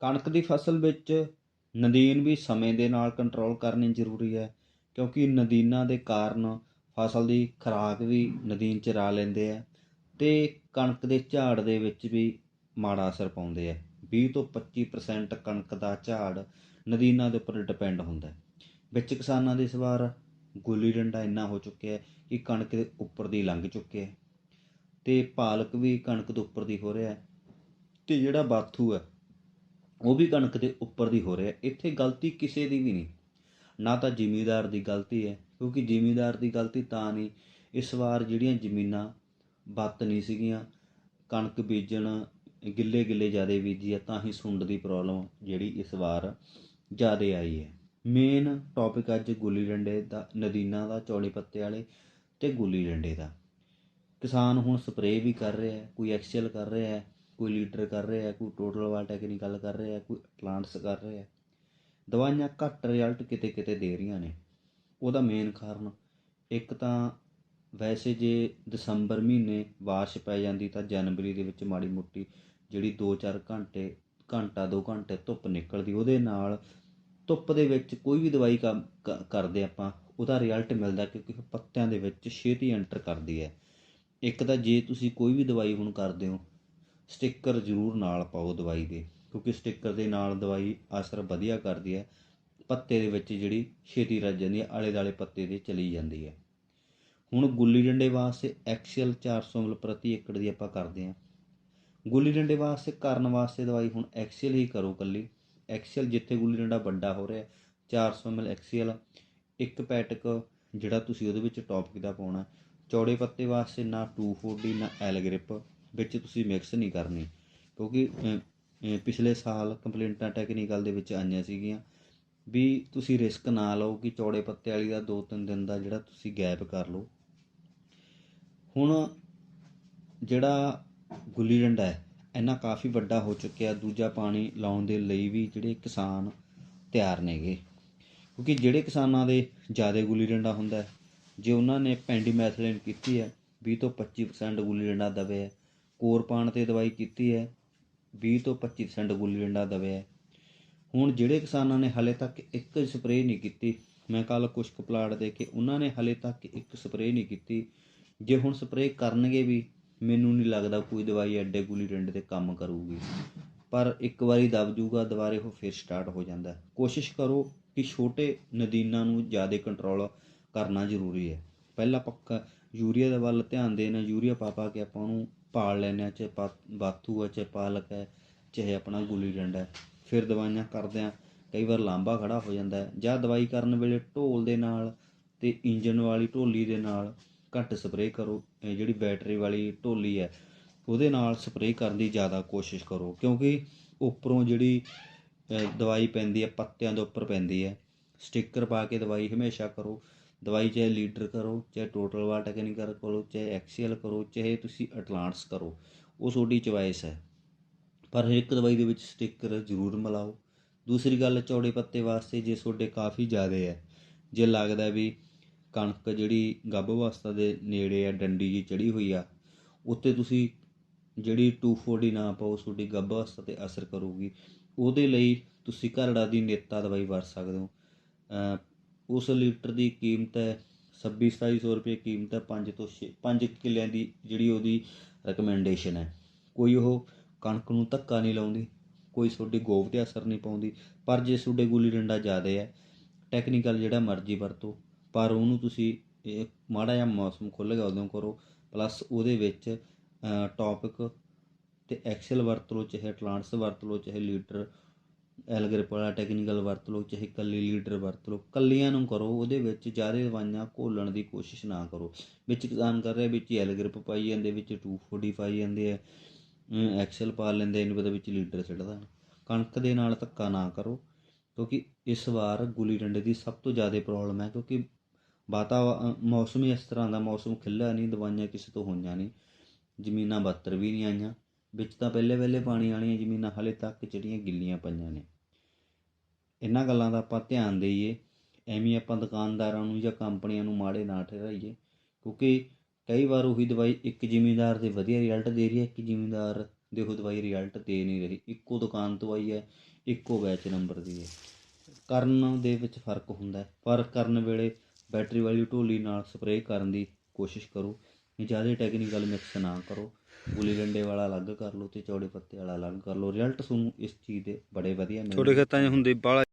ਕਣਕ ਦੀ ਫਸਲ ਵਿੱਚ ਨਦੀਨ ਵੀ ਸਮੇਂ ਦੇ ਨਾਲ ਕੰਟਰੋਲ ਕਰਨੀ ਜ਼ਰੂਰੀ ਹੈ, ਕਿਉਂਕਿ ਨਦੀਨਾਂ ਦੇ ਕਾਰਨ ਫਸਲ ਦੀ ਖੁਰਾਕ ਵੀ ਨਦੀਨ ਚਰਾ ਲੈਂਦੇ ਆ ਅਤੇ ਕਣਕ ਦੇ ਝਾੜ ਦੇ ਵਿੱਚ ਵੀ ਮਾੜਾ ਅਸਰ ਪਾਉਂਦੇ ਆ। ਵੀਹ ਤੋਂ 25% ਕਣਕ ਦਾ ਝਾੜ ਨਦੀਨਾਂ ਦੇ ਉੱਪਰ ਡਿਪੈਂਡ ਹੁੰਦਾ ਵਿੱਚ ਕਿਸਾਨਾਂ ਦੇ ਇਸ ਵਾਰ ਗੁੱਲੀ ਡੰਡਾ ਇੰਨਾ ਹੋ ਚੁੱਕਿਆ ਕਿ ਕਣਕ ਦੇ ਉੱਪਰ ਦੀ ਲੰਘ ਚੁੱਕੇ ਹੈ ਅਤੇ ਪਾਲਕ ਵੀ ਕਣਕ ਦੇ ਉੱਪਰ ਦੀ ਹੋ ਰਿਹਾ ਅਤੇ ਜਿਹੜਾ ਬਾਥੂ ਹੈ ਉਹ ਵੀ ਕਣਕ ਦੇ ਉੱਪਰ ਦੀ ਹੋ ਰਿਹਾ ਇੱਥੇ ਗਲਤੀ ਕਿਸੇ ਦੀ ਵੀ ਨਹੀਂ। ਨਾ ਤਾਂ ਜ਼ਿਮੀਂਦਾਰ ਦੀ ਗਲਤੀ ਹੈ, ਕਿਉਂਕਿ ਜ਼ਿਮੀਂਦਾਰ ਦੀ ਗਲਤੀ ਤਾਂ ਨਹੀਂ। ਇਸ ਵਾਰ ਜਿਹੜੀਆਂ ਜ਼ਮੀਨਾਂ ਬੱਤ ਨਹੀਂ ਸੀਗੀਆਂ, ਕਣਕ ਬੀਜਣ ਗਿੱਲੇ ਗਿੱਲੇ ਜ਼ਿਆਦਾ ਬੀਜੀ ਆ ਤਾਂ ਹੀ ਸੁੰਡ ਦੀ ਪ੍ਰੋਬਲਮ ਜਿਹੜੀ ਇਸ ਵਾਰ ਜ਼ਿਆਦਾ ਆਈ ਹੈ। ਮੇਨ ਟੌਪਿਕ ਅੱਜ ਗੁੱਲੀ ਡੰਡੇ ਦਾ, ਨਦੀਨਾਂ ਦਾ ਚੌੜੇ ਪੱਤੇ ਵਾਲੇ ਤੇ ਗੁੱਲੀ ਡੰਡੇ ਦਾ। ਕਿਸਾਨ ਹੁਣ ਸਪਰੇਅ ਵੀ ਕਰ ਰਿਹਾ ਹੈ, ਕੋਈ ਐਕਸਲ ਕਰ ਰਿਹਾ ਹੈ ਕੋਈ ਲੀਟਰ ਕਰ ਰਿਹਾ ਹੈ, ਕੋਈ ਟੋਟਲ ਵਾਲ ਟੈਕਨੀਕਲ ਕਰ ਰਿਹਾ ਹੈ, ਕੋਈ ਪਲਾਂਟਸ ਕਰ ਰਿਹਾ ਹੈ। ਦਵਾਈਆਂ ਘੱਟ ਰਿਜ਼ਲਟ ਕਿਤੇ ਕਿਤੇ ਦੇ ਰਹੀਆਂ ਨੇ। ਉਹਦਾ ਮੇਨ ਕਾਰਨ, ਇੱਕ ਤਾਂ ਵੈਸੇ ਜੇ ਦਸੰਬਰ ਮਹੀਨੇ ਬਾਰਿਸ਼ ਪੈ ਜਾਂਦੀ ਤਾਂ ਜਨਵਰੀ ਦੇ ਵਿੱਚ ਮਾੜੀ ਮੋਟੀ ਜਿਹੜੀ 2-4 ਘੰਟੇ, ਘੰਟਾ 2 ਘੰਟੇ ਧੁੱਪ ਨਿਕਲਦੀ, ਉਹਦੇ ਨਾਲ ਧੁੱਪ ਦੇ ਵਿੱਚ ਕੋਈ ਵੀ ਦਵਾਈ ਕੰਮ ਕ- ਕਰਦੇ ਆਪਾਂ, ਉਹਦਾ ਰਿਜ਼ਲਟ ਮਿਲਦਾ ਕਿਉਂਕਿ ਪੱਤਿਆਂ ਦੇ ਵਿੱਚ ਛੇਤੀ ਐਂਟਰ ਕਰਦੀ ਹੈ। ਇੱਕ ਤਾਂ ਜੇ ਤੁਸੀਂ ਕੋਈ ਵੀ ਦਵਾਈ ਹੁਣ ਕਰਦੇ ਹੋ ਸਟਿੱਕਰ ਜ਼ਰੂਰ ਨਾਲ ਪਾਓ ਦਵਾਈ ਦੇ, ਕਿਉਂਕਿ ਸਟਿੱਕਰ ਦੇ ਨਾਲ ਦਵਾਈ ਅਸਰ ਵਧੀਆ ਕਰਦੀ ਹੈ, ਪੱਤੇ ਦੇ ਵਿੱਚ ਜਿਹੜੀ ਛੇਤੀ ਰੱਜ ਜਾਂਦੀ ਹੈ ਆਲੇ ਦਾਲੇ ਪੱਤੇ ਦੇ ਚਲੀ ਜਾਂਦੀ ਹੈ। ਹੁਣ ਗੁੱਲੀ ਡੰਡੇ ਵਾਸਤੇ ਐਕਸਲ 400 ml ਪ੍ਰਤੀ ਏਕੜ ਦੀ ਆਪਾਂ ਕਰਦੇ ਹਾਂ। ਗੁੱਲੀ ਡੰਡੇ ਵਾਸਤੇ ਕਰਨ ਵਾਸਤੇ ਦਵਾਈ ਹੁਣ ਐਕਸਲ ਹੀ ਕਰੋ ਕੱਲੀ ਐਕਸਲ ਜਿੱਥੇ ਗੁੱਲੀ ਡੰਡਾ ਵੱਡਾ ਹੋ ਰਿਹਾ 400 ml ਐਕਸਲ ਇੱਕ ਪੈਟਕ ਜਿਹੜਾ ਤੁਸੀਂ ਉਹਦੇ ਵਿੱਚ ਟੌਪਿਕ ਦਾ ਪਾਉਣਾ, ਚੌੜੇ ਪੱਤੇ ਵਾਸਤੇ ਨਾ 240 ਨਾ ਐਲ ਗ੍ਰਿਪ ਵਿੱਚ ਤੁਸੀਂ ਮਿਕਸ ਨਹੀਂ ਕਰਨੀ। ਕਿਉਂਕਿ ਪਿਛਲੇ ਸਾਲ ਕੰਪਲੇਂਟਾਂ ਟੈਕਨੀਕਲ ਦੇ ਵਿੱਚ ਆਈਆਂ ਸੀਗੀਆਂ ਵੀ ਤੁਸੀਂ ਰਿਸਕ ਨਾ ਲਓ ਕਿ ਚੌੜੇ ਪੱਤੇ ਵਾਲੀ ਦਾ 2-3 ਦਿਨ ਦਾ ਜਿਹੜਾ ਤੁਸੀਂ ਗੈਪ ਕਰ ਲਓ। ਹੁਣ ਜਿਹੜਾ ਗੁੱਲੀ ਡੰਡਾ ਹੈ, ਇੰਨਾ ਕਾਫੀ ਵੱਡਾ ਹੋ ਚੁੱਕਿਆ, ਦੂਜਾ ਪਾਣੀ ਲਾਉਣ ਦੇ ਲਈ ਵੀ ਜਿਹੜੇ ਕਿਸਾਨ ਤਿਆਰ ਨੇਗੇ ਕਿਉਂਕਿ ਜਿਹੜੇ ਕਿਸਾਨਾਂ ਦੇ ਜ਼ਿਆਦਾ ਗੁੱਲੀ ਡੰਡਾ ਹੁੰਦਾ ਜੇ ਉਹਨਾਂ ਨੇ ਪੈਂਡੀਮੈਥਲਿਨ ਕੀਤੀ ਹੈ 20 ਤੋਂ 25% ਗੁੱਲੀ ਡੰਡਾ ਦਵੇ ਹੈ ਕੋਰ ਪਾਣ ਤੇ ਦਵਾਈ ਕੀਤੀ ਹੈ 20 ਤੋਂ 25% ਗੁੱਲੀ ਡੰਡਾ ਦਵੇ ਹੁਣ ਜਿਹੜੇ ਕਿਸਾਨਾਂ ਨੇ ਹਲੇ ਤੱਕ ਇੱਕ ਸਪਰੇਅ ਨਹੀਂ ਕੀਤੀ, ਮੈਂ ਕੱਲ ਕੁਝ ਕੁ ਪਲਾਟ ਦੇ ਕੇ ਉਹਨਾਂ ਨੇ ਹਲੇ ਤੱਕ ਇੱਕ ਸਪਰੇਅ ਨਹੀਂ ਕੀਤੀ, ਜੇ ਹੁਣ ਸਪਰੇਅ ਕਰਨਗੇ ਵੀ, ਮੈਨੂੰ ਨਹੀਂ ਲੱਗਦਾ ਕੋਈ ਦਵਾਈ ਐਡੇ ਗੁੱਲੀ ਡੰਡੇ ਤੇ ਕੰਮ ਕਰੂਗੀ। ਪਰ ਇੱਕ ਵਾਰੀ ਦਬ ਜੂਗਾ, ਦੁਬਾਰੇ ਉਹ ਫਿਰ ਸਟਾਰਟ ਹੋ ਜਾਂਦਾ ਕੋਸ਼ਿਸ਼ ਕਰੋ ਕਿ ਛੋਟੇ ਨਦੀਨਾਂ ਨੂੰ ਜ਼ਿਆਦਾ ਕੰਟਰੋਲ ਕਰਨਾ ਜ਼ਰੂਰੀ ਹੈ। ਪਹਿਲਾਂ ਪੱਕਾ ਯੂਰੀਆ ਦੇ ਵੱਲ ਧਿਆਨ ਦੇਣਾ, ਯੂਰੀਆ ਪਾ ਪਾ ਕੇ ਆਪਾਂ ਉਹਨੂੰ ਪਾਲ ਲੈਂਦੇ ਹਾਂ, ਚਾਹੇ ਪਾ- ਬਾਥੂ ਹੈ, ਚਾਹੇ ਪਾਲਕ ਹੈ, ਚਾਹੇ ਆਪਣਾ ਗੁੱਲੀ ਡੰਡਾ ਫਿਰ ਦਵਾਈਆਂ ਕਰਦੇ ਹਾਂ, ਕਈ ਵਾਰ ਲਾਂਬਾ ਖੜਾ ਹੋ ਜਾਂਦਾ ਹੈ। ਜਾਂ ਦਵਾਈ ਕਰਨ ਵੇਲੇ ਢੋਲ ਦੇ ਨਾਲ ਤੇ ਇੰਜਨ ਵਾਲੀ ਢੋਲੀ ਦੇ ਨਾਲ ਘੱਟ ਸਪਰੇਅ ਕਰੋ। ਜਿਹੜੀ ਬੈਟਰੀ ਵਾਲੀ ਢੋਲੀ ਹੈ, ਉਹਦੇ ਨਾਲ ਸਪਰੇਅ ਕਰਨ ਦੀ ਜ਼ਿਆਦਾ ਕੋਸ਼ਿਸ਼ ਕਰੋ। ਕਿਉਂਕਿ ਉੱਪਰੋਂ ਜਿਹੜੀ ਦਵਾਈ ਪੈਂਦੀ ਹੈ, ਪੱਤਿਆਂ ਦੇ ਉੱਪਰ ਪੈਂਦੀ ਹੈ। ਸਟicker ਪਾ ਕੇ ਦਵਾਈ ਹਮੇਸ਼ਾ ਕਰੋ। ਦਵਾਈ ਚਾਹੇ ਲੀਟਰ ਕਰੋ, ਚਾਹੇ ਟੋਟਲ ਵਾਲ ਟੈਕਨੀਕਲ ਕਰੋ ਚਾਹੇ ਐਕਸੀਐਲ ਕਰੋ, ਚਾਹੇ ਤੁਸੀਂ ਅਟਲਾਂਟਸ ਕਰੋ, ਉਹ ਤੁਹਾਡੀ ਚੁਆਇਸ ਹੈ। ਪਰ ਹਰ ਇੱਕ ਦਵਾਈ ਦੇ ਵਿੱਚ ਸਟicker ਜ਼ਰੂਰ ਮਿਲਾਓ। ਦੂਸਰੀ ਗੱਲ, ਚੌੜੇ ਪੱਤੇ ਵਾਸਤੇ ਜੇ ਤੁਹਾਡੇ ਕਾਫੀ ਜ਼ਿਆਦਾ ਹੈ, ਜੇ ਲੱਗਦਾ ਵੀ ਕਣਕ ਜਿਹੜੀ ਗੱਭ ਅਵਸਥਾ ਦੇ ਨੇੜੇ ਆ ਡੰਡੀ ਜੀ ਚੜੀ ਹੋਈ ਆ, ਉੱਤੇ ਤੁਸੀਂ ਜਿਹੜੀ 240 ਨਾ ਪਾਓ, ਤੁਹਾਡੀ ਗੱਭ ਅਵਸਥਾ ਤੇ ਅਸਰ ਕਰੂਗੀ। ਉਹਦੇ ਲਈ ਤੁਸੀਂ ਘਰੜਾ ਦੀ ਨੇਤਾ ਦਵਾਈ ਵਰਤ ਸਕਦੇ ਹੋ। ਉਸ ਲੀਟਰ ਦੀ ਕੀਮਤ ਹੈ 26 2700 ਰੁਪਏ ਕੀਮਤ ਹੈ 5 ਤੋਂ 6 5 ਕਿੱਲਿਆਂ ਦੀ ਜਿਹੜੀ ਉਹਦੀ ਰეკਮੈਂਡੇਸ਼ਨ ਹੈ। ਕੋਈ ਉਹ ਕਣਕ ਨੂੰ ਧੱਕਾ ਨਹੀਂ ਲਾਉਂਦੀ, ਕੋਈ ਤੁਹਾਡੀ ਗੋਬ ਤੇ ਅਸਰ ਨਹੀਂ ਪਾਉਂਦੀ, ਪਰ ਜੇ ਤੁਹਾਡੇ ਗੁੱਲੀ ਡੰਡਾ ਜ਼ਿਆਦਾ ਹੈ ਟੈਕਨੀਕਲ ਜਿਹੜਾ ਮਰਜ਼ੀ ਵਰਤੋ, ਪਰ ਉਹਨੂੰ ਤੁਸੀਂ ਇਹ ਮਾੜਾ ਜਿਹਾ ਮੌਸਮ ਖੁੱਲ੍ਹ ਗਿਆ ਉਦੋਂ ਕਰੋ ਪਲੱਸ ਉਹਦੇ ਵਿੱਚ ਟੌਪਿਕ ਤੇ ਐਕਸਲ ਵਰਤ ਲਓ, ਚਾਹੇ ਅਟਲਾਂਟਸ ਵਰਤ ਲਓ, ਚਾਹੇ ਲੀਟਰ ਐਲਗ੍ਰਿਪ ਵਾਲਾ ਟੈਕਨੀਕਲ ਵਰਤ ਲਓ, ਚਾਹੇ ਕੱਲੀ ਲੀਡਰ ਵਰਤ ਲਓ ਕੱਲੀਆਂ ਨੂੰ ਕਰੋ, ਉਹਦੇ ਵਿੱਚ ਜ਼ਿਆਦਾ ਦਵਾਈਆਂ ਘੋਲਣ ਦੀ ਕੋਸ਼ਿਸ਼ ਨਾ ਕਰੋ। ਵਿੱਚ ਕਿਸਾਨ ਕਰ ਰਿਹਾ, ਵਿੱਚ ਐਲਗ੍ਰਿਪ ਪਾਈ ਜਾਂਦੇ, ਵਿੱਚ 240 ਪਾਈ ਜਾਂਦੇ ਆ ਐਕਸਲ ਪਾ ਲੈਂਦੇ, ਇਹਨੂੰ ਪਤਾ ਵਿੱਚ ਲੀਡਰ ਸਿੱਟਦਾ। ਕਣਕ ਦੇ ਨਾਲ ਧੱਕਾ ਨਾ ਕਰੋ, ਕਿਉਂਕਿ ਇਸ ਵਾਰ ਗੁੱਲੀ ਡੰਡੇ ਦੀ ਸਭ ਤੋਂ ਜ਼ਿਆਦਾ ਪ੍ਰੋਬਲਮ ਹੈ, ਕਿਉਂਕਿ ਵਾਤਾਵਰਨ ਮੌਸਮ ਹੀ ਇਸ ਤਰ੍ਹਾਂ ਦਾ, ਮੌਸਮ ਖਿੱਲਾ ਨਹੀਂ, ਦਵਾਈਆਂ ਕਿਸੇ ਤੋਂ ਹੋਈਆਂ ਨਹੀਂ, ਜ਼ਮੀਨਾਂ ਬੱਤਰ ਵੀ ਨਹੀਂ ਆਈਆਂ। ਵਿੱਚ ਤਾਂ ਪਹਿਲੇ ਪਹਿਲੇ ਪਾਣੀ ਵਾਲੀਆਂ ਜ਼ਮੀਨਾਂ ਹਲੇ ਤੱਕ ਜਿਹੜੀਆਂ ਗਿੱਲੀਆਂ ਪਈਆਂ ਨੇ। ਇਹਨਾਂ ਗੱਲਾਂ ਦਾ ਆਪਾਂ ਧਿਆਨ ਦੇਈਏ, ਐਵੇਂ ਆਪਾਂ ਦੁਕਾਨਦਾਰਾਂ ਨੂੰ ਜਾਂ ਕੰਪਨੀਆਂ ਨੂੰ ਮਾੜੇ ਨਾ ਠਹਿਰਾਈਏ, ਕਿਉਂਕਿ ਕਈ ਵਾਰ ਉਹੀ ਦਵਾਈ ਇੱਕ ਜ਼ਿਮੀਂਦਾਰ ਦੇ ਵਧੀਆ ਰਿਜ਼ਲਟ ਦੇ ਰਹੀ ਹੈ, ਇੱਕ ਜ਼ਿਮੀਂਦਾਰ ਉਹ ਦਵਾਈ ਰਿਜ਼ਲਟ ਦੇ ਨਹੀਂ ਰਹੀ। ਇੱਕੋ ਦੁਕਾਨ ਤੋਂ ਆਈ ਹੈ, ਇੱਕੋ ਬੈਚ ਨੰਬਰ ਦੀ ਹੈ। ਕਰਨ ਦੇ ਵਿੱਚ ਫ਼ਰਕ ਹੁੰਦਾ ਹੈ। ਪਰ ਕਰਨ ਵੇਲੇ ਬੈਟਰੀ ਵਾਲੀ ਢੋਲੀ ਨਾਲ ਸਪਰੇਅ ਕਰਨ ਦੀ ਕੋਸ਼ਿਸ਼ ਕਰੋ। ਜ਼ਿਆਦਾ ਟੈਕਨੀਕਲ ਮਿਕਸ ਨਾ ਕਰੋ। ਗੁੱਲੀ ਡੰਡੇ ਵਾਲਾ ਅਲੱਗ ਕਰ ਲਓ ਤੇ ਚੌੜੇ ਪੱਤੇ ਵਾਲਾ ਅਲੱਗ ਕਰ ਲਓ। ਰਿਜ਼ਲਟ ਤੁਹਾਨੂੰ ਇਸ ਚੀਜ਼ ਦੇ ਬੜੇ ਵਧੀਆ ਛੋਟੇ ਮਿਲਣਗੇ ਖੇਤਾਂ 'ਚ ਹੁੰਦੇ ਬਾਹਲਾ